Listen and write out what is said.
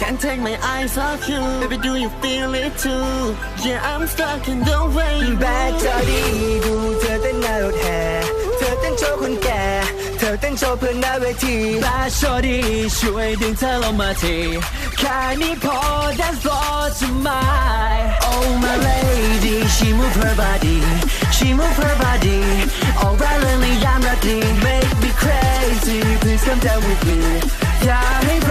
Can't take my eyes off you. Baby do you feel it too? Yeah I'm stuck in the way you แบดจอดีดูเธอเต้นหน้ารถแห่เธอเต้นโชว์คนแก่ เธอเต้นโชว์เพื่อนหน้าเวที That's dance to my Oh my lady she move her body. She move her body. Alright เลยยามราตรี make me crazy. Please come down with me. Yeah